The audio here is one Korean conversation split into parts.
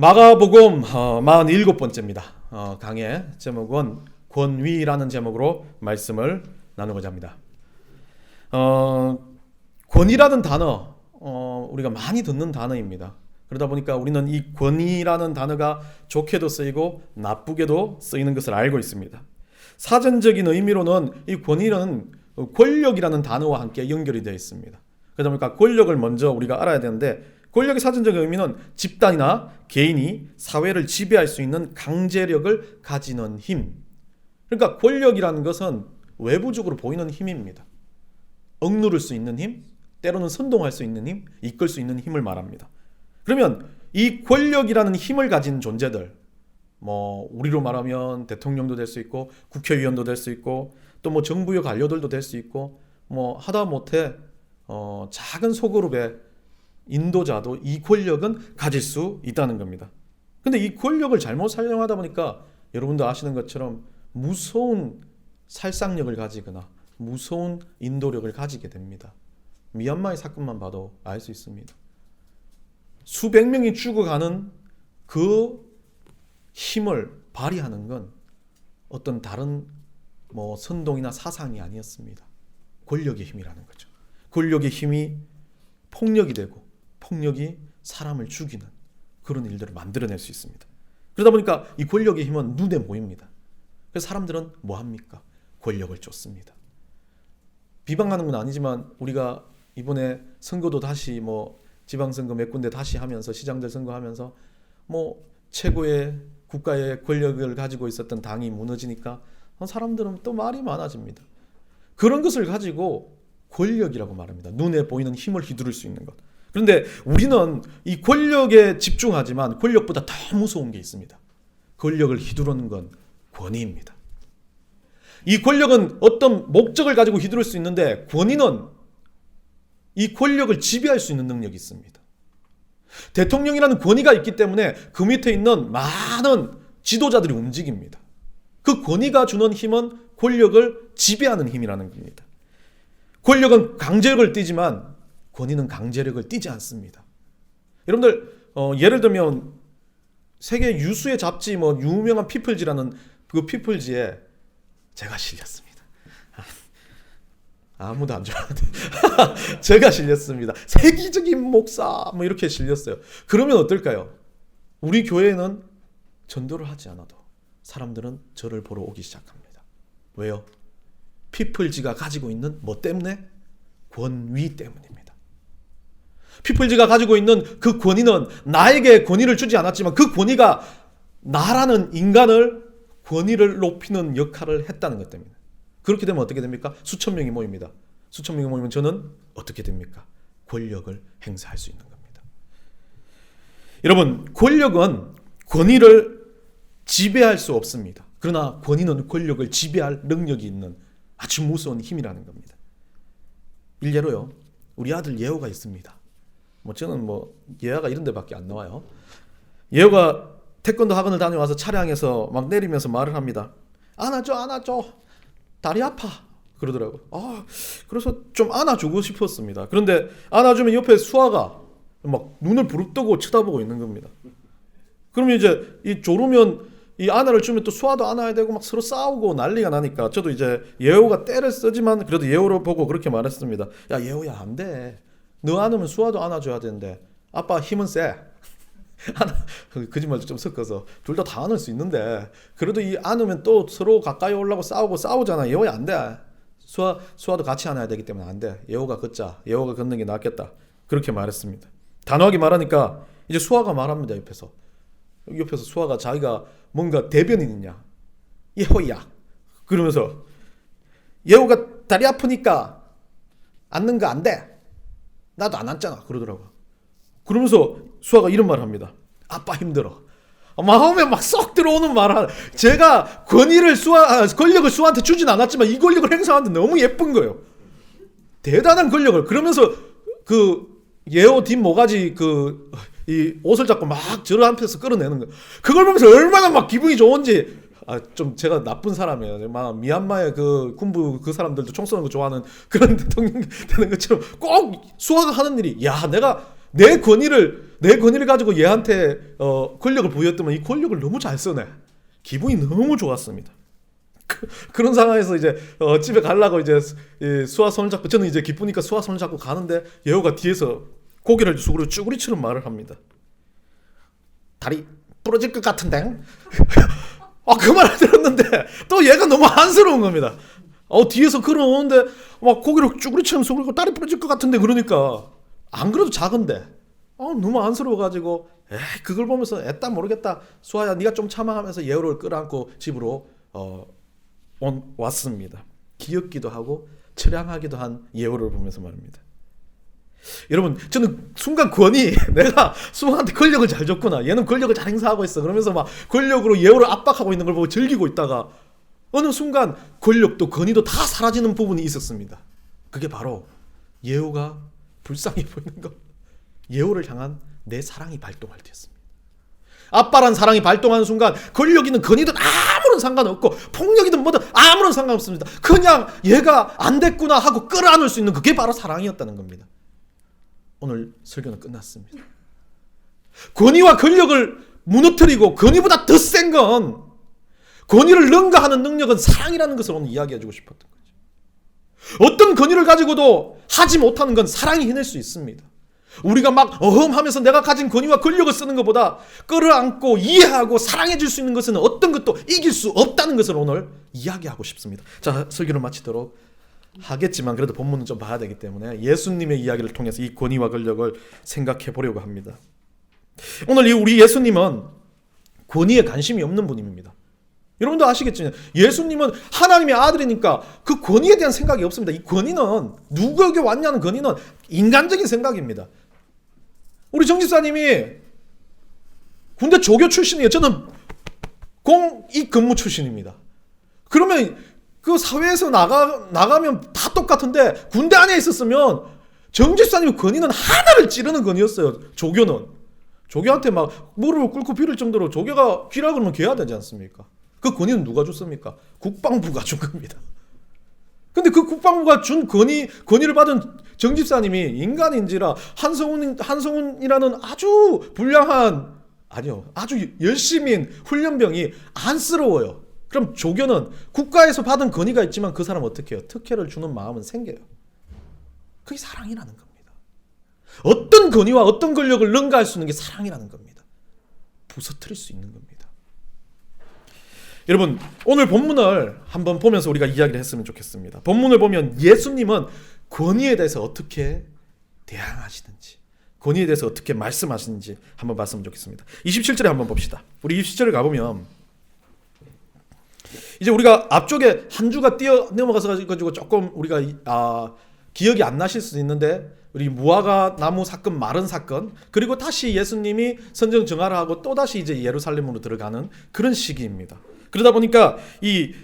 마가복음 어, 47번째입니다. 어, 강의 제목은 권위라는 제목으로 말씀을 나누고자 합니다. 어, 권위라는 단어 어, 우리가 많이 듣는 단어입니다. 그러다 보니까 우리는 이 권위라는 단어가 좋게도 쓰이고 나쁘게도 쓰이는 것을 알고 있습니다. 사전적인 의미로는 이 권위는 권력이라는 단어와 함께 연결이 되어 있습니다. 그러다 보니까 권력을 먼저 우리가 알아야 되는데 권력의 사전적 의미는 집단이나 개인이 사회를 지배할 수 있는 강제력을 가지는 힘. 그러니까 권력이라는 것은 외부적으로 보이는 힘입니다. 억누를 수 있는 힘, 때로는 선동할 수 있는 힘, 이끌 수 있는 힘을 말합니다. 그러면 이 권력이라는 힘을 가진 존재들, 뭐 우리로 말하면 대통령도 될 수 있고 국회의원도 될 수 있고 또 뭐 정부의 관료들도 될 수 있고 뭐 하다 못해 어, 작은 소그룹의 인도자도 이 권력은 가질 수 있다는 겁니다. 근데 이 권력을 잘못 사용하다 보니까 여러분도 아시는 것처럼 무서운 살상력을 가지거나 무서운 인도력을 가지게 됩니다. 미얀마의 사건만 봐도 알 수 있습니다. 수백 명이 죽어가는 그 힘을 발휘하는 건 어떤 다른 뭐 선동이나 사상이 아니었습니다. 권력의 힘이라는 거죠. 권력의 힘이 폭력이 되고 폭력이 사람을 죽이는 그런 일들을 만들어낼 수 있습니다. 그러다 보니까 이 권력의 힘은 눈에 보입니다. 그래서 사람들은 뭐 합니까? 권력을 쫓습니다. 비방하는 건 아니지만 우리가 이번에 선거도 다시 뭐 지방선거 몇 군데 다시 하면서 시장들 선거하면서 뭐 최고의 국가의 권력을 가지고 있었던 당이 무너지니까 사람들은 또 말이 많아집니다. 그런 것을 가지고 권력이라고 말합니다. 눈에 보이는 힘을 휘두를 수 있는 것. 그런데 우리는 이 권력에 집중하지만 권력보다 더 무서운 게 있습니다. 권력을 휘두르는 건 권위입니다. 이 권력은 어떤 목적을 가지고 휘두를 수 있는데 권위는 이 권력을 지배할 수 있는 능력이 있습니다. 대통령이라는 권위가 있기 때문에 그 밑에 있는 많은 지도자들이 움직입니다. 그 권위가 주는 힘은 권력을 지배하는 힘이라는 겁니다. 권력은 강제력을 띠지만 권위는 강제력을 띠지 않습니다. 여러분들 어, 예를 들면 세계 유수의 잡지 뭐 유명한 피플지라는 그 피플지에 제가 실렸습니다. 아무도 안 좋아하는데 제가 실렸습니다. 세계적인 목사 뭐 이렇게 실렸어요. 그러면 어떨까요? 우리 교회는 전도를 하지 않아도 사람들은 저를 보러 오기 시작합니다. 왜요? 피플지가 가지고 있는 뭐 때문에? 권위 때문입니다. 피플지가 가지고 있는 그 권위는 나에게 권위를 주지 않았지만 그 권위가 나라는 인간을 권위를 높이는 역할을 했다는 것 때문에. 그렇게 되면 어떻게 됩니까? 수천 명이 모입니다. 수천 명이 모이면 저는 어떻게 됩니까? 권력을 행사할 수 있는 겁니다. 여러분, 권력은 권위를 지배할 수 없습니다. 그러나 권위는 권력을 지배할 능력이 있는 아주 무서운 힘이라는 겁니다. 일례로요. 우리 아들 예호가 있습니다. 뭐 저는 뭐 예화가 이런 데밖에 안 나와요. 예호가 태권도 학원을 다녀와서 차량에서 막 내리면서 말을 합니다. 안아줘, 안아줘. 다리 아파. 그러더라고. 아, 그래서 좀 안아주고 싶었습니다. 그런데 안아주면 옆에 수아가 막 눈을 부릅뜨고 쳐다보고 있는 겁니다. 그러면 이제 이 조르면 이 안아를 주면 또 수아도 안아야 되고 막 서로 싸우고 난리가 나니까 저도 이제 예호가 때를 쓰지만 그래도 예호를 보고 그렇게 말했습니다. 야 예호야 안 돼. 너 안으면 수아도 안아줘야 되는데. 아빠 힘은 세. 거짓말도 좀 섞어서. 둘 다 다 안을 수 있는데. 그래도 이 안으면 또 서로 가까이 올라고 싸우고 싸우잖아. 예호야 안 돼. 수아 수아도 같이 안아야 되기 때문에 안 돼. 예호가 걷자. 예호가 걷는 게 낫겠다. 그렇게 말했습니다. 단호하게 말하니까 이제 수아가 말합니다 옆에서. 옆에서 수아가 자기가 뭔가 대변인이냐. 예호야. 그러면서 예호가 다리 아프니까 앉는 거 안 돼 나도 안 앉잖아 그러더라고 그러면서 수아가 이런 말을 합니다. 아빠 힘들어. 마음에 막 쏙 들어오는 말을 제가 권위를 수아 권력을 수아한테 주진 않았지만 이 권력을 행사하는데 너무 예쁜 거예요. 대단한 권력을 그러면서 그 예호 뒷 모가지 그 이 옷을 잡고 막 저를 한편에서 끌어내는 거. 그걸 보면서 얼마나 막 기분이 좋은지 아 좀 제가 나쁜 사람이에요. 막 미얀마의 그 군부 그 사람들도 총 쏘는 거 좋아하는 그런 대통령 되는 것처럼 꼭 수아가 하는 일이 야 내가 내 권위를 내 권위를 가지고 얘한테 어, 권력을 부여했더만 이 권력을 너무 잘 쓰네. 기분이 너무 좋았습니다. 그, 런 상황에서 이제 어, 집에 가려고 이제 이 수아 손을 잡고 저는 이제 기쁘니까 수아 손을 잡고 가는데 여우가 뒤에서 고개를 숙으로 쭈구리처럼 말을 합니다. 다리 부러질 것 같은데? 아, 그 말을 들었는데 또 얘가 너무 안쓰러운 겁니다. 어, 뒤에서 걸어오는데 막 고개를 쭈구리처럼 숙이고 다리 부러질 것 같은데 그러니까 안 그래도 작은데 어, 너무 안쓰러워가지고 에이, 그걸 보면서 애따 모르겠다. 수아야 네가 좀 참아 하면서 예우를 끌어안고 집으로 어, 온, 왔습니다. 귀엽기도 하고 처량하기도 한 예우를 보면서 말입니다. 여러분 저는 순간 권위 내가 수아한테 권력을 잘 줬구나. 얘는 권력을 잘 행사하고 있어. 그러면서 막 권력으로 예우를 압박하고 있는 걸 보고 즐기고 있다가 어느 순간 권력도 권위도 다 사라지는 부분이 있었습니다. 그게 바로 예우가 불쌍해 보이는 것. 예우를 향한 내 사랑이 발동할 때였습니다. 아빠란 사랑이 발동하는 순간 권력이든 권위든 아무런 상관없고 폭력이든 뭐든 아무런 상관없습니다. 그냥 얘가 안 됐구나 하고 끌어안을 수 있는 그게 바로 사랑이었다는 겁니다 오늘 설교는 끝났습니다. 권위와 권력을 무너뜨리고 권위보다 더 센 건 권위를 능가하는 능력은 사랑이라는 것을 오늘 이야기해주고 싶었던 거죠. 어떤 권위를 가지고도 하지 못하는 건 사랑이 해낼 수 있습니다. 우리가 막 어흠하면서 내가 가진 권위와 권력을 쓰는 것보다 끌어안고 이해하고 사랑해줄 수 있는 것은 어떤 것도 이길 수 없다는 것을 오늘 이야기하고 싶습니다. 자, 설교를 마치도록 하겠지만 그래도 본문은 좀 봐야 되기 때문에 예수님의 이야기를 통해서 이 권위와 권력을 생각해 보려고 합니다. 오늘 이 우리 예수님은 권위에 관심이 없는 분입니다. 여러분도 아시겠지만 예수님은 하나님의 아들이니까 그 권위에 대한 생각이 없습니다. 이 권위는 누구에게 왔냐는 권위는 인간적인 생각입니다. 우리 정 집사님이 군대 조교 출신이에요. 저는 공익 근무 출신입니다. 그러면 그 사회에서 나가 나가면 다 똑같은데 군대 안에 있었으면 정집사님 권위는 하나를 찌르는 권위였어요. 조교는 조교한테 막 무릎을 꿇고 빌을 정도로 조교가 귀라 그러면 귀해야 되지 않습니까? 그 권위는 누가 줬습니까? 국방부가 준 겁니다. 근데 그 국방부가 준 권위 권위를 받은 정집사님이 인간인지라 한성훈 한성훈이라는 아주 불량한 아니요 아주 열심인 훈련병이 안쓰러워요. 그럼 조교는 국가에서 받은 건의가 있지만 그 사람 어떻게 해요? 특혜를 주는 마음은 생겨요. 그게 사랑이라는 겁니다. 어떤 건의와 어떤 권력을 능가할 수 있는 게 사랑이라는 겁니다. 부서뜨릴 수 있는 겁니다. 여러분 오늘 본문을 한번 보면서 우리가 이야기를 했으면 좋겠습니다. 본문을 보면 예수님은 권위에 대해서 어떻게 대항하시는지 권위에 대해서 어떻게 말씀하시는지 한번 봤으면 좋겠습니다. 27절에 한번 봅시다. 우리 27절에 가보면 이제 우리가 앞쪽에 한 주가 뛰어 넘어가서 가지고 조금 우리가 아, 기억이 안 나실 수 있는데 우리 무화과 나무 사건 마른 사건 그리고 다시 예수님이 선정 정하를 하고 또 다시 이제 예루살렘으로 들어가는 그런 시기입니다. 그러다 보니까 이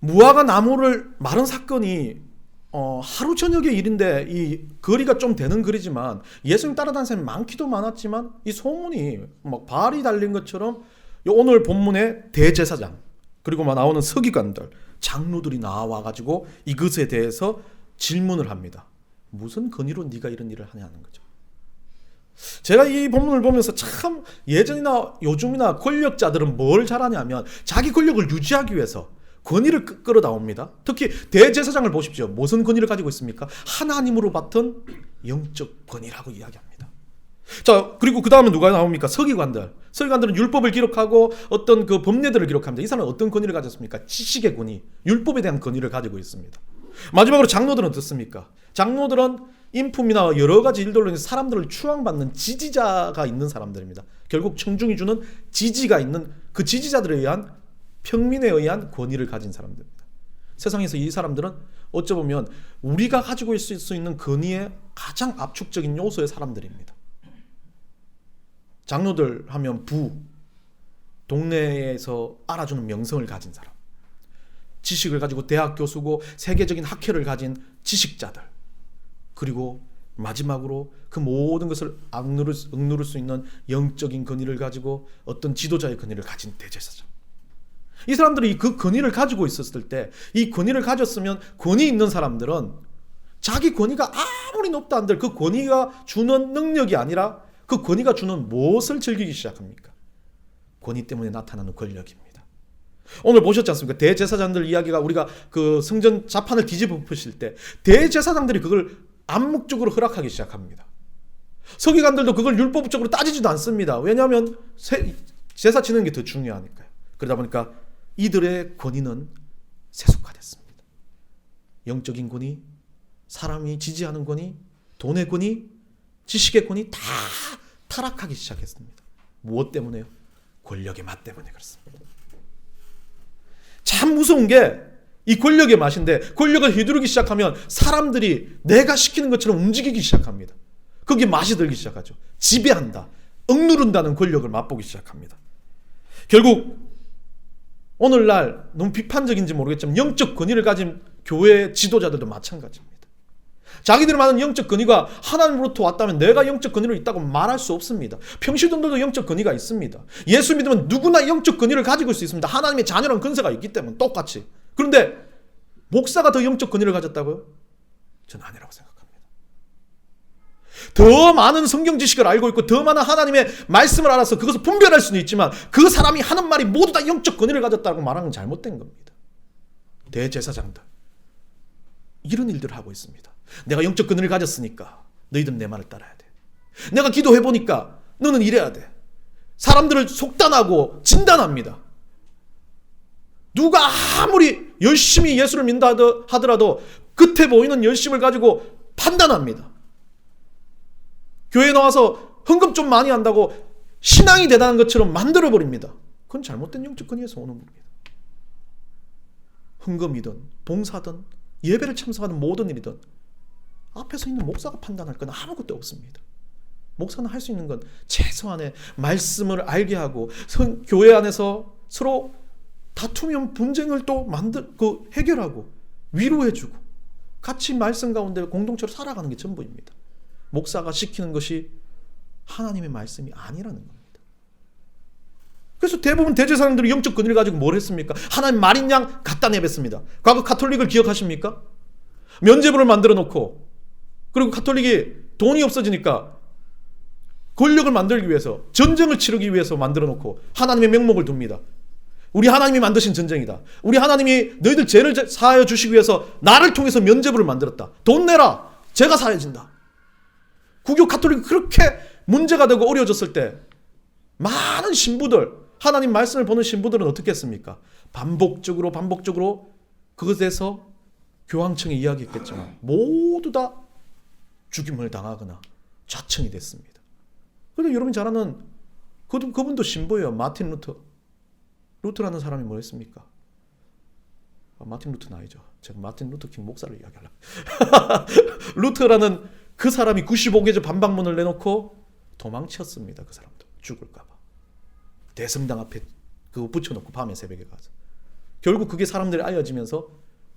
무화과 나무를 마른 사건이 어, 하루 저녁의 일인데 이 거리가 좀 되는 거리지만 예수님 따라다니는 사람이 많기도 많았지만 이 소문이 막 발이 달린 것처럼 오늘 본문의 대제사장 그리고 막 나오는 서기관들, 장로들이 나와 가지고 이것에 대해서 질문을 합니다. 무슨 근의로 네가 이런 일을 하냐는 거죠. 제가 이 본문을 보면서 참 예전이나 요즘이나 권력자들은 뭘 잘하냐면 자기 권력을 유지하기 위해서 권위를 끌어다 옵니다. 특히 대제사장을 보십시오. 무슨 권위를 가지고 있습니까? 하나님으로 받은 영적 권위라고 이야기합니다. 자, 그리고 그 다음에 누가 나옵니까? 서기관들. 서기관들은 율법을 기록하고 어떤 그 법례들을 기록합니다. 이 사람은 어떤 권위를 가졌습니까? 지식의 권위, 율법에 대한 권위를 가지고 있습니다. 마지막으로 장로들은 어떻습니까? 장로들은 인품이나 여러 가지 일들로 인해 사람들을 추앙받는 지지자가 있는 사람들입니다. 결국 청중이 주는 지지가 있는 그 지지자들에 의한 평민에 의한 권위를 가진 사람들입니다. 세상에서 이 사람들은 어쩌보면 우리가 가지고 있을 수 있는 권위의 가장 압축적인 요소의 사람들입니다. 장로들 하면 부, 동네에서 알아주는 명성을 가진 사람. 지식을 가지고 대학 교수고 세계적인 학회를 가진 지식자들. 그리고 마지막으로 그 모든 것을 악누를, 억누를 수 있는 영적인 권위를 가지고 어떤 지도자의 권위를 가진 대제사장. 이 사람들이 그 권위를 가지고 있었을 때, 이 권위를 가졌으면 권위 있는 사람들은 자기 권위가 아무리 높다 한들 그 권위가 주는 능력이 아니라 그 권위가 주는 무엇을 즐기기 시작합니까? 권위 때문에 나타나는 권력입니다. 오늘 보셨지 않습니까? 대제사장들 이야기가 우리가 그 성전 자판을 뒤집어 엎으실 때 대제사장들이 그걸 암묵적으로 허락하기 시작합니다. 서기관들도 그걸 율법적으로 따지지도 않습니다. 왜냐하면 세- 제사 지는 게 더 중요하니까요. 그러다 보니까 이들의 권위는 세속화됐습니다. 영적인 권위, 사람이 지지하는 권위, 돈의 권위, 지식의 권위 다 타락하기 시작했습니다. 무엇 때문에요? 권력의 맛 때문에 그렇습니다. 참 무서운 게 이 권력의 맛인데 권력을 휘두르기 시작하면 사람들이 내가 시키는 것처럼 움직이기 시작합니다. 거기에 맛이 들기 시작하죠. 지배한다. 억누른다는 권력을 맛보기 시작합니다. 결국 오늘날 너무 비판적인지 모르겠지만 영적 권위를 가진 교회 지도자들도 마찬가지입니다. 자기들이 많은 영적 권위가 하나님으로부터 왔다면 내가 영적 권위를 있다고 말할 수 없습니다. 평시돈들도 영적 권위가 있습니다. 예수 믿으면 누구나 영적 권위를 가지고 있을 수 있습니다. 하나님의 자녀란 근세가 있기 때문에 똑같이. 그런데 목사가 더 영적 권위를 가졌다고요? 저는 아니라고 생각합니다. 더 많은 성경 지식을 알고 있고 더 많은 하나님의 말씀을 알아서 그것을 분별할 수는 있지만 그 사람이 하는 말이 모두 다 영적 권위를 가졌다고 말하는 건 잘못된 겁니다. 대제사장들 이런 일들을 하고 있습니다. 내가 영적 권위를 가졌으니까 너희들은 내 말을 따라야 돼. 내가 기도해 보니까 너는 이래야 돼. 사람들을 속단하고 진단합니다. 누가 아무리 열심히 예수를 믿다 하더라도 겉에 보이는 열심을 가지고 판단합니다. 교회에 나와서 헌금 좀 많이 한다고 신앙이 대단한 것처럼 만들어 버립니다. 그건 잘못된 영적 권위에서 오는 겁니다. 헌금이든 봉사든 예배를 참석하는 모든 일이든 앞에서 있는 목사가 판단할 건 아무것도 없습니다. 목사는 할 수 있는 건 최소한의 말씀을 알게 하고 선- 교회 안에서 서로 다투면 분쟁을 또 만들 그 해결하고 위로해주고 같이 말씀 가운데 공동체로 살아가는 게 전부입니다. 목사가 시키는 것이 하나님의 말씀이 아니라는 겁니다. 그래서 대부분 대제사장들이 영적 권위를 가지고 뭘 했습니까? 하나님 말인 양 갖다 내뱉습니다. 과거 카톨릭을 기억하십니까? 면제부를 만들어 놓고 그리고 카톨릭이 돈이 없어지니까 권력을 만들기 위해서 전쟁을 치르기 위해서 만들어 놓고 하나님의 명목을 둡니다. 우리 하나님이 만드신 전쟁이다. 우리 하나님이 너희들 죄를 사하여 주시기 위해서 나를 통해서 면제부를 만들었다. 돈 내라. 죄가 사해진다. 구교 카톨릭이 그렇게 문제가 되고 어려워졌을 때 많은 신부들 하나님 말씀을 보는 신부들은 어떻게 했습니까? 반복적으로 반복적으로 그것에서 교황청에 이야기했겠지만 모두 다 죽임을 당하거나 좌청이 됐습니다. 그런데 여러분 잘 아는 그, 그분도 신부예요. 마틴 루터. 루터라는 사람이 뭐 했습니까? 아, 마틴 루터는 아니죠. 제가 마틴 루터 킹 목사를 이야기하려고. 루터라는 그 사람이 95개조 반박문을 내놓고 도망쳤습니다. 그 사람도 죽을까봐. 대성당 앞에 그거 붙여놓고 밤에 새벽에 가서. 결국 그게 사람들이 알려지면서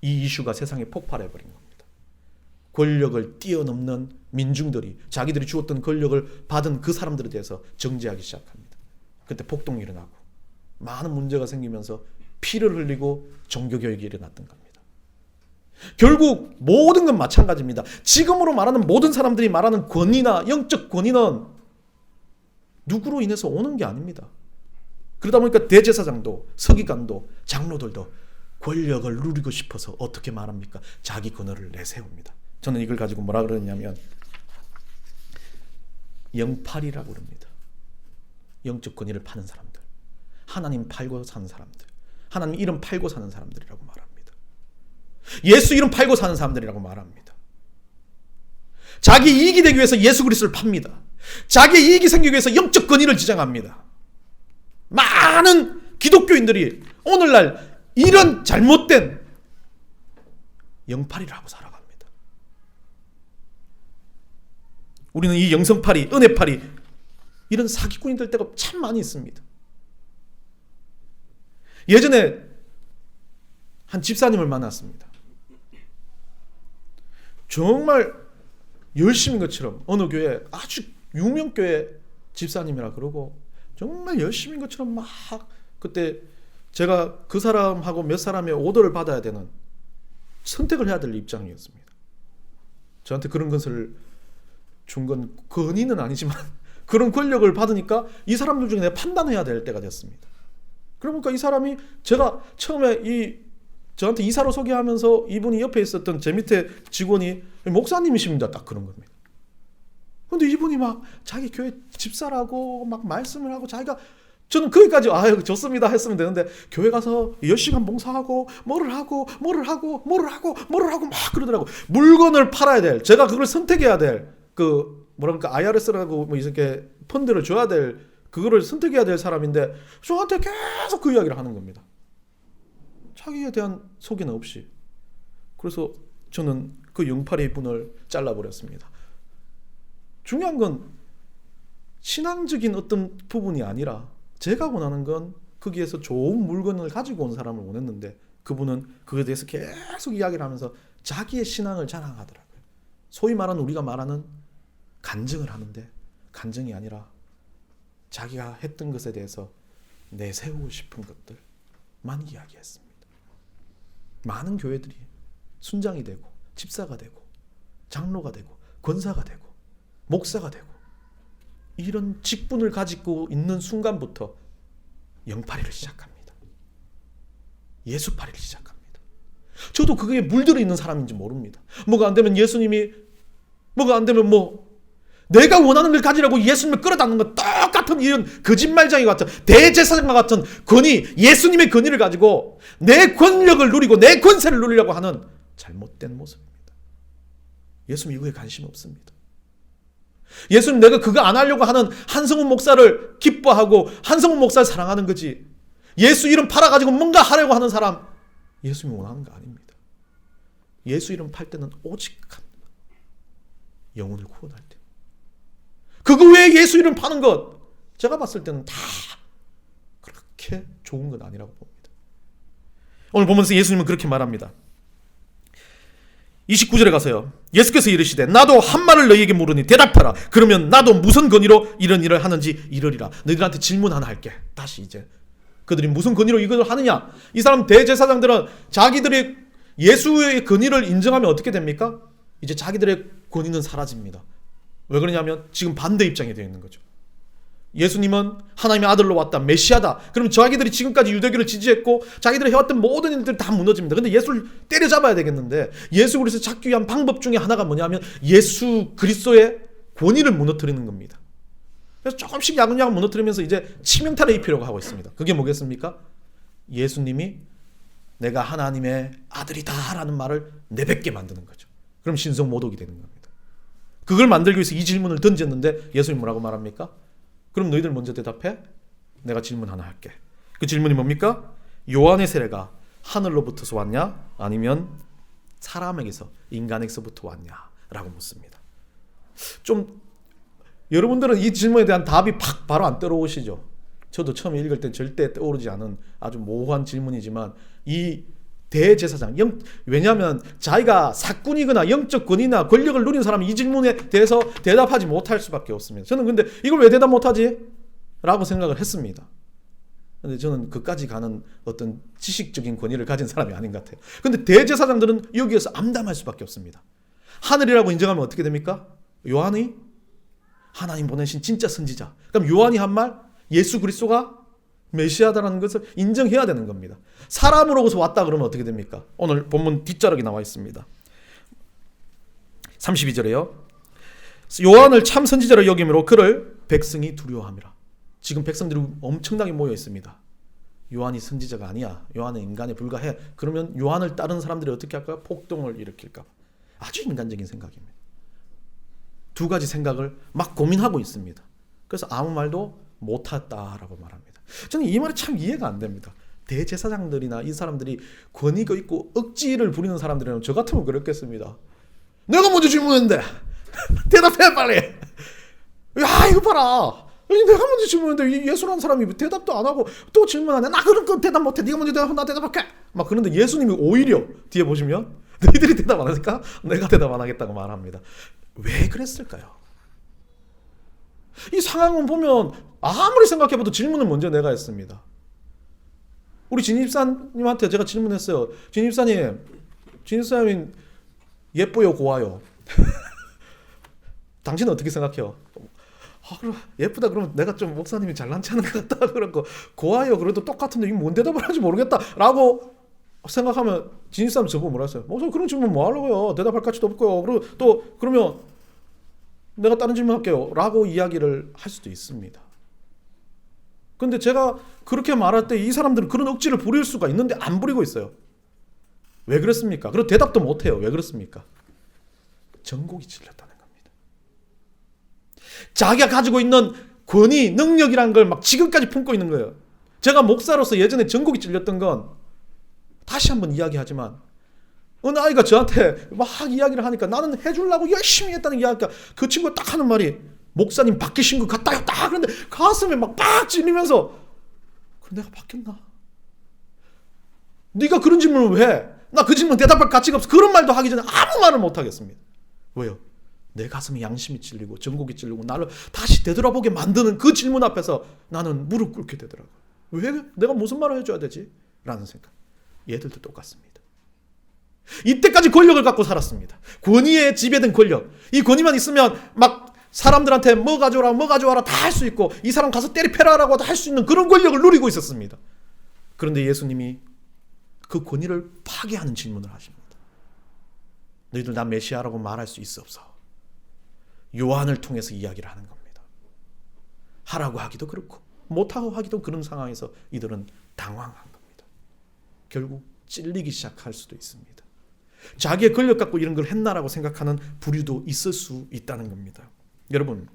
이 이슈가 세상에 폭발해버린 겁니다. 권력을 뛰어넘는 민중들이 자기들이 주었던 권력을 받은 그 사람들에 대해서 정죄하기 시작합니다. 그때 폭동이 일어나고 많은 문제가 생기면서 피를 흘리고 종교교육이 일어났던 겁니다. 결국 모든 건 마찬가지입니다. 지금으로 말하는 모든 사람들이 말하는 권위나 영적 권위는 누구로 인해서 오는 게 아닙니다. 그러다 보니까 대제사장도 서기관도 장로들도 권력을 누리고 싶어서 어떻게 말합니까? 자기 권위를 내세웁니다. 저는 이걸 가지고 뭐라 그러냐면 영팔이라고 그럽니다. 영적 권위를 파는 사람들. 하나님 팔고 사는 사람들. 하나님 이름 팔고 사는 사람들이라고 말합니다. 예수 이름 팔고 사는 사람들이라고 말합니다. 자기 이익이 되기 위해서 예수 그리스도를 팝니다. 자기 이익이 생기기 위해서 영적 권위를 지정합니다. 많은 기독교인들이 오늘날 이런 잘못된 영팔이를 하고 살아갑니다. 우리는 이 영성팔이, 은혜팔이 이런 사기꾼이 될 때가 참 많이 있습니다. 예전에 한 집사님을 만났습니다. 정말 열심인 것처럼 어느 교회 아주 유명 교회 집사님이라 그러고 정말 열심인 것처럼 막 그때 제가 그 사람하고 몇 사람의 오더를 받아야 되는 선택을 해야 될 입장이었습니다. 저한테 그런 것을 준건 권위는 아니지만 그런 권력을 받으니까 이 사람들 중에 내가 판단해야 될 때가 됐습니다. 그러니까 이 사람이 제가 처음에 이 저한테 이사로 소개하면서 이분이 옆에 있었던 제 밑에 직원이 목사님이십니다. 딱 그런 겁니다. 근데 이분이 막 자기 교회 집사라고 막 말씀을 하고 자기가 저는 거기까지 아유 좋습니다 했으면 되는데 교회 가서 10시간 봉사하고 뭐를 하고 뭐를 하고 뭐를 하고 뭐를 하고 막 그러더라고 물건을 팔아야 될 제가 그걸 선택해야 될 그 뭐랄까 IRS라고 뭐 이렇게 펀드를 줘야 될 그거를 선택해야 될 사람인데 저한테 계속 그 이야기를 하는 겁니다. 자기에 대한 소개는 없이. 그래서 저는 그 영팔의 분을 잘라버렸습니다. 중요한 건 신앙적인 어떤 부분이 아니라 제가 원하는 건 거기에서 좋은 물건을 가지고 온 사람을 원했는데 그분은 그에 대해서 계속 이야기를 하면서 자기의 신앙을 자랑하더라고요. 소위 말하는 우리가 말하는 간증을 하는데 간증이 아니라 자기가 했던 것에 대해서 내세우고 싶은 것들만 이야기했습니다. 많은 교회들이 순장이 되고 집사가 되고 장로가 되고 권사가 되고 목사가 되고 이런 직분을 가지고 있는 순간부터 영파리를 시작합니다. 예수파리를 시작합니다. 저도 그게 물들어 있는 사람인지 모릅니다. 뭐가 안 되면 예수님이 뭐가 안 되면 뭐 내가 원하는 걸 가지라고 예수님을 끌어당는 건 똑같은 이런 거짓말장이 같은 대제사장과 같은 권위, 예수님의 권위를 가지고 내 권력을 누리고 내 권세를 누리려고 하는 잘못된 모습입니다. 예수님 이거에 관심 없습니다. 예수님 내가 그거 안 하려고 하는 한성훈 목사를 기뻐하고 한성훈 목사를 사랑하는 거지. 예수 이름 팔아가지고 뭔가 하려고 하는 사람 예수님이 원하는 거 아닙니다. 예수 이름 팔 때는 오직 한 영혼을 구원할 때. 그거 외에 예수 이름 파는 것 제가 봤을 때는 다 그렇게 좋은 건 아니라고 봅니다. 오늘 보면서 예수님은 그렇게 말합니다. 29절에 가서요. 예수께서 이르시되 나도 한 말을 너희에게 물으니 대답하라. 그러면 나도 무슨 권위로 이런 일을 하는지 이르리라. 너희들한테 질문 하나 할게. 다시 이제 그들이 무슨 권위로 이것을 하느냐? 이 사람 대제사장들은 자기들의 예수의 권위를 인정하면 어떻게 됩니까? 이제 자기들의 권위는 사라집니다. 왜 그러냐면 지금 반대 입장이 되어 있는 거죠. 예수님은 하나님의 아들로 왔다. 메시아다. 그럼 자기들이 지금까지 유대교를 지지했고 자기들이 해왔던 모든 일들이 다 무너집니다. 근데 예수를 때려잡아야 되겠는데 예수 그리스도 찾기 위한 방법 중에 하나가 뭐냐면 예수 그리스도의 권위를 무너뜨리는 겁니다. 그래서 조금씩 야금야금 무너뜨리면서 이제 치명타를 입히려고 하고 있습니다. 그게 뭐겠습니까? 예수님이 내가 하나님의 아들이다라는 말을 내뱉게 만드는 거죠. 그럼 신성 모독이 되는 겁니다. 그걸 만들기 위해서 이 질문을 던졌는데 예수님 뭐라고 말합니까? 그럼 너희들 먼저 대답해. 내가 질문 하나 할게. 그 질문이 뭡니까? 요한의 세례가 하늘로부터서 왔냐? 아니면 사람에게서 인간에게서부터 왔냐?라고 묻습니다. 좀 여러분들은 이 질문에 대한 답이 팍 바로 안 떠오르시죠? 저도 처음 읽을 땐 절대 떠오르지 않은 아주 모호한 질문이지만 이 대제사장 영, 왜냐하면 자기가 사꾼이거나 영적 권위나 권력을 누린 사람이 이 질문에 대해서 대답하지 못할 수밖에 없습니다. 저는 근데 이걸 왜 대답 못하지? 라고 생각을 했습니다. 근데 저는 그까지 가는 어떤 지식적인 권위를 가진 사람이 아닌 것 같아요. 근데 대제사장들은 여기에서 암담할 수밖에 없습니다. 하늘이라고 인정하면 어떻게 됩니까? 요한이 하나님 보내신 진짜 선지자. 그럼 요한이 한 말 예수 그리스도가 메시아다라는 것을 인정해야 되는 겁니다. 사람으로서 왔다 그러면 어떻게 됩니까? 오늘 본문 뒷자락에 나와 있습니다. 32절에요. 요한을 참 선지자로 여김으로 그를 백성이 두려워함이라. 지금 백성들이 엄청나게 모여 있습니다. 요한이 선지자가 아니야. 요한은 인간에 불과해. 그러면 요한을 따르는 사람들이 어떻게 할까요? 폭동을 일으킬까? 아주 인간적인 생각입니다. 두 가지 생각을 막 고민하고 있습니다. 그래서 아무 말도 못했다라고 말합니다. 저는 이 말이 참 이해가 안 됩니다. 대제사장들이나 이 사람들이 권위가 있고 억지를 부리는 사람들이라면 저 같으면 그랬겠습니다. 내가 먼저 질문했는데 대답해 빨리. 야 이거 봐라. 내가 먼저 질문했는데 예수라는 사람이 대답도 안 하고 또 질문하네. 나 그런 거 대답 못해. 네가 먼저 대답 나 대답할게. 막 그런데 예수님이 오히려 뒤에 보시면 너희들이 대답 안 하니까 내가 대답 안 하겠다고 말합니다. 왜 그랬을까요? 이 상황을 보면 아무리 생각해봐도 질문은 먼저 내가 했습니다. 우리 진입사님한테 제가 질문했어요. 진입사님, 진입사님 예뻐요, 고와요? 당신은 어떻게 생각해요? 아, 그럼 예쁘다 그러면 내가 좀 목사님이 잘난 체하는 것 같다 그러고 고와요 그래도 똑같은데 이뭔 대답을 하지 모르겠다라고 생각하면 진입사람 저보고 뭐라 했어요? 목사 그런 질문 뭐 하려고요? 대답할 가치도 없고요. 그리고 또 그러면 내가 다른 질문 할게요 라고 이야기를 할 수도 있습니다. 근데 제가 그렇게 말할 때 이 사람들은 그런 억지를 부릴 수가 있는데 안 부리고 있어요. 왜 그렇습니까? 그리고 대답도 못 해요. 왜 그렇습니까? 전곡이 찔렸다는 겁니다. 자기가 가지고 있는 권위, 능력이란 걸 막 지금까지 품고 있는 거예요. 제가 목사로서 예전에 전곡이 찔렸던 건 다시 한번 이야기하지만 어느 아이가 저한테 막 이야기를 하니까 나는 해주려고 열심히 했다는 이야기가 그 친구가 딱 하는 말이 목사님 바뀌신 것 같다요 딱 그런데 가슴에 막 빡 찔리면서 그럼 내가 바뀌었나? 네가 그런 질문을 왜 해? 나 그 질문 대답할 가치가 없어. 그런 말도 하기 전에 아무 말을 못 하겠습니다. 왜요? 내 가슴에 양심이 찔리고 전곡이 찔리고 나를 다시 되돌아보게 만드는 그 질문 앞에서 나는 무릎 꿇게 되더라고요. 왜 내가 무슨 말을 해줘야 되지? 라는 생각. 얘들도 똑같습니다. 이때까지 권력을 갖고 살았습니다. 권위에 지배된 권력. 이 권위만 있으면 막 사람들한테 뭐 가져와라, 뭐 가져와라 다 할 수 있고 이 사람 가서 때리 패라라고 도 할 수 있는 그런 권력을 누리고 있었습니다. 그런데 예수님이 그 권위를 파괴하는 질문을 하십니다. 너희들 나 메시아라고 말할 수 있어 없어? 요한을 통해서 이야기를 하는 겁니다. 하라고 하기도 그렇고 못하고 하기도 그런 상황에서 이들은 당황한 겁니다. 결국 찔리기 시작할 수도 있습니다. 자기의 권력 갖고 이런 걸 했나라고 생각하는 부류도 있을 수 있다는 겁니다. 여러분,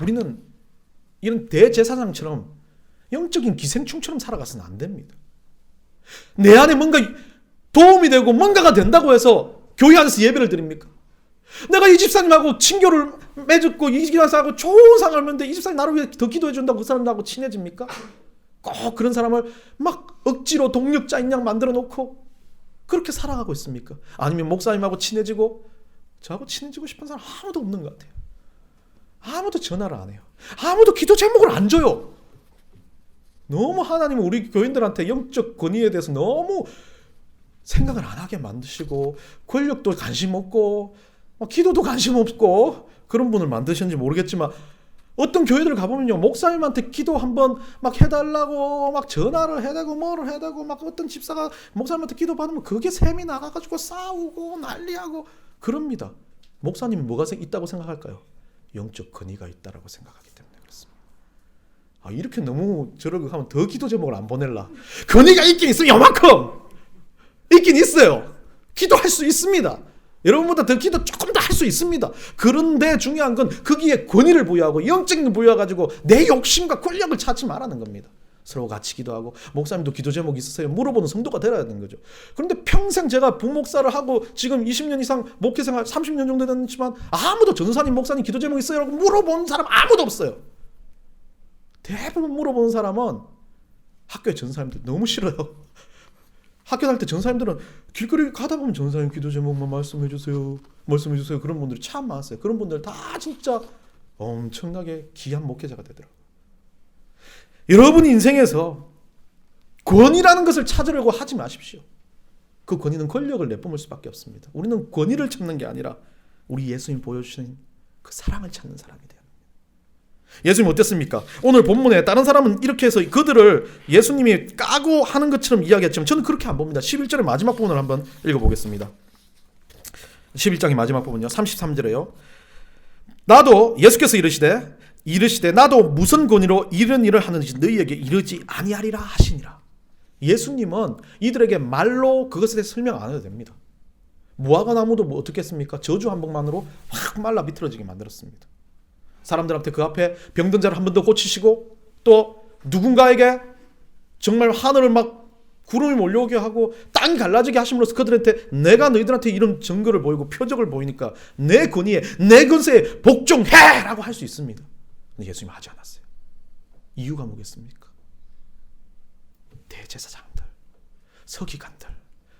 우리는 이런 대제사장처럼 영적인 기생충처럼 살아가서는 안 됩니다. 내 안에 뭔가 도움이 되고 뭔가가 된다고 해서 교회 안에서 예배를 드립니까? 내가 이 집사님하고 친교를 맺었고 이 집사님하고 좋은 상을 하는데 이 집사님 나를 위해 더 기도해 준다고 그 사람하고 친해집니까? 꼭 그런 사람을 막 억지로 동력자인 양 만들어 놓고 그렇게 살아가고 있습니까? 아니면 목사님하고 친해지고 저하고 친해지고 싶은 사람 아무도 없는 것 같아요. 아무도 전화를 안 해요. 아무도 기도 제목을 안 줘요. 너무 하나님은 우리 교인들한테 영적 권위에 대해서 너무 생각을 안 하게 만드시고 권력도 관심 없고 막 기도도 관심 없고 그런 분을 만드셨는지 모르겠지만 어떤 교회들 가보면요 목사님한테 기도 한번 막 해달라고 막 전화를 해대고 뭐를 해대고 막 어떤 집사가 목사님한테 기도 받으면 그게 샘이 나가가지고 싸우고 난리하고 그럽니다. 목사님이 뭐가 있다고 생각할까요? 영적 권위가 있다라고 생각하기 때문에 그렇습니다. 아 이렇게 너무 저러고 하면 더 기도 제목을 안 보낼라. 권위가 있긴 있어요 요만큼! 있긴 있어요. 기도할 수 있습니다 여러분보다 더 기도 조금 더 할 수 있습니다. 그런데 중요한 건 거기에 권위를 부여하고 영적인 부여 가지고 내 욕심과 권력을 찾지 말라는 겁니다. 서로 같이 기도하고 목사님도 기도 제목 있으세요? 물어보는 성도가 되어야 되는 거죠. 그런데 평생 제가 부목사를 하고 지금 20년 이상 목회 생활 30년 정도 됐지만 아무도 전사님 목사님 기도 제목 있어요? 라고 물어보는 사람 아무도 없어요. 대부분 물어보는 사람은 학교에 전사님들 너무 싫어요. 학교 다닐 때 전사님들은 길거리 가다 보면 전사님 기도 제목만 말씀해 주세요. 말씀해 주세요. 그런 분들이 참 많았어요. 그런 분들 다 진짜 엄청나게 귀한 목회자가 되더라고요. 여러분 인생에서 권위라는 것을 찾으려고 하지 마십시오. 그 권위는 권력을 내뿜을 수밖에 없습니다. 우리는 권위를 찾는 게 아니라 우리 예수님 보여주신 그 사랑을 찾는 사람이 돼요. 예수님 어땠습니까? 오늘 본문에 다른 사람은 이렇게 해서 그들을 예수님이 까고 하는 것처럼 이야기했지만 저는 그렇게 안 봅니다. 11절의 마지막 부분을 한번 읽어보겠습니다. 11장의 마지막 부분요. 33절에요. 나도 예수께서 이르시되 이르시되 나도 무슨 권위로 이런 일을 하는지 너희에게 이르지 아니하리라 하시니라. 예수님은 이들에게 말로 그것에 대해 설명 안 해도 됩니다. 무화과 나무도 뭐 어떻게 했습니까? 저주 한 번만으로 확 말라 비틀어지게 만들었습니다. 사람들한테 그 앞에 병든 자를 한 번 더 고치시고 또 누군가에게 정말 하늘을 막 구름이 몰려오게 하고 땅이 갈라지게 하심으로써 그들한테 내가 너희들한테 이런 증거를 보이고 표적을 보이니까 내 권위에 내 권세에 복종해라고 할 수 있습니다. 근데 예수님 하지 않았어요. 이유가 뭐겠습니까? 대제사장들, 서기관들,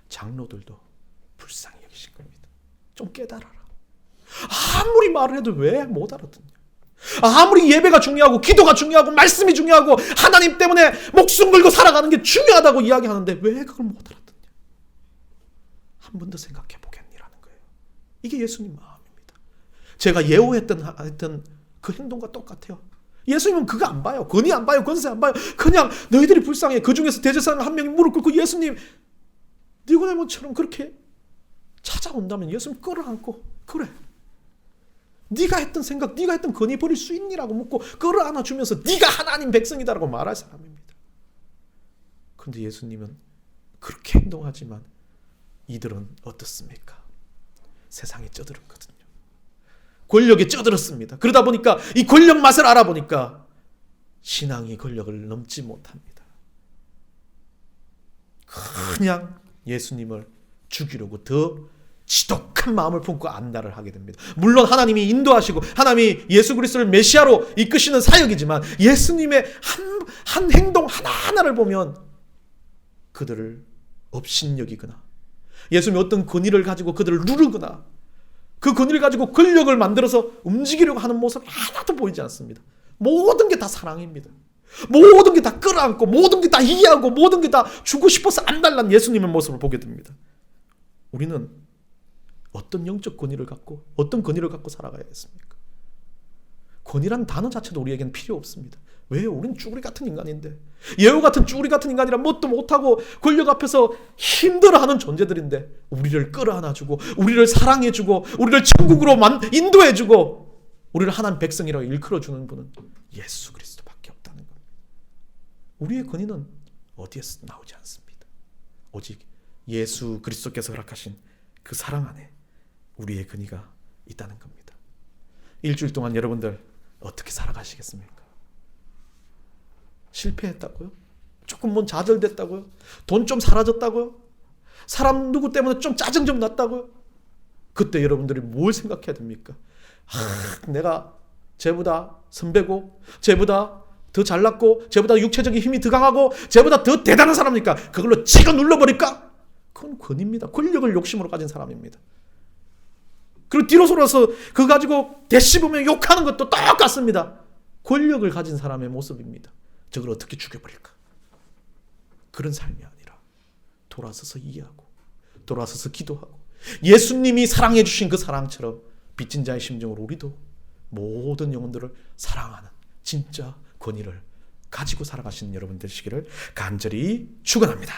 장로들도 불쌍히 여기신 겁니다. 좀 깨달아라. 아무리 말을 해도 왜 못 알아듣냐? 아무리 예배가 중요하고 기도가 중요하고 말씀이 중요하고 하나님 때문에 목숨 걸고 살아가는 게 중요하다고 이야기하는데 왜 그걸 못 알아듣냐? 한 번 더 생각해 보겠니라는 거예요. 이게 예수님 마음입니다. 제가 예우했던 했던 그 행동과 똑같아요. 예수님은 그거 안 봐요. 권위 안 봐요. 권세 안 봐요. 그냥 너희들이 불쌍해. 그 중에서 대제사장 한 명이 무릎 꿇고 예수님 니고데모처럼 그렇게 찾아온다면 예수님 끌어안고 그래. 네가 했던 생각, 네가 했던 권위 버릴 수 있니라고 묻고 끌어안아 주면서 네가 하나님 백성이다라고 말할 사람입니다. 그런데 예수님은 그렇게 행동하지만 이들은 어떻습니까? 세상에 쩌들었거든요. 권력에 쩌들었습니다. 그러다 보니까 이 권력 맛을 알아보니까 신앙이 권력을 넘지 못합니다. 그냥 예수님을 죽이려고 더 지독한 마음을 품고 안달을 하게 됩니다. 물론 하나님이 인도하시고 하나님이 예수 그리스도를 메시아로 이끄시는 사역이지만 예수님의 한, 한 행동 하나하나를 보면 그들을 업신여기거나 예수님이 어떤 권위를 가지고 그들을 누르거나 그 권위를 가지고 권력을 만들어서 움직이려고 하는 모습 하나도 보이지 않습니다. 모든 게 다 사랑입니다. 모든 게 다 끌어안고 모든 게 다 이해하고 모든 게 다 주고 싶어서 안달난 예수님의 모습을 보게 됩니다. 우리는 어떤 영적 권위를 갖고 어떤 권위를 갖고 살아가야겠습니까? 권위란 단어 자체도 우리에겐 필요 없습니다. 왜요? 우리는 쭈구리 같은 인간인데 예후 같은 쭈구리 같은 인간이라 뭣도 못하고 권력 앞에서 힘들어하는 존재들인데 우리를 끌어안아주고 우리를 사랑해주고 우리를 천국으로 만, 인도해주고 우리를 하나님 백성이라고 일컬어주는 분은 예수 그리스도밖에 없다는 겁니다. 우리의 권위는 어디에서 나오지 않습니다. 오직 예수 그리스도께서 허락하신 그 사랑 안에 우리의 근위가 있다는 겁니다. 일주일 동안 여러분들 어떻게 살아가시겠습니까? 실패했다고요? 조금 뭔 좌절됐다고요? 돈 좀 사라졌다고요? 사람 누구 때문에 좀 짜증 좀 났다고요? 그때 여러분들이 뭘 생각해야 됩니까? 아, 내가 쟤보다 선배고, 쟤보다 더 잘났고, 쟤보다 육체적인 힘이 더 강하고, 쟤보다 더 대단한 사람이니까 그걸로 찍어 눌러버릴까? 그건 권입니다. 권력을 욕심으로 가진 사람입니다. 그리고 뒤로 돌아서 그거 가지고 대씹으며 욕하는 것도 똑같습니다. 권력을 가진 사람의 모습입니다. 저걸 어떻게 죽여버릴까? 그런 삶이 아니라 돌아서서 이해하고 돌아서서 기도하고 예수님이 사랑해 주신 그 사랑처럼 빚진 자의 심정으로 우리도 모든 영혼들을 사랑하는 진짜 권위를 가지고 살아가시는 여러분 되시기를 간절히 축원합니다.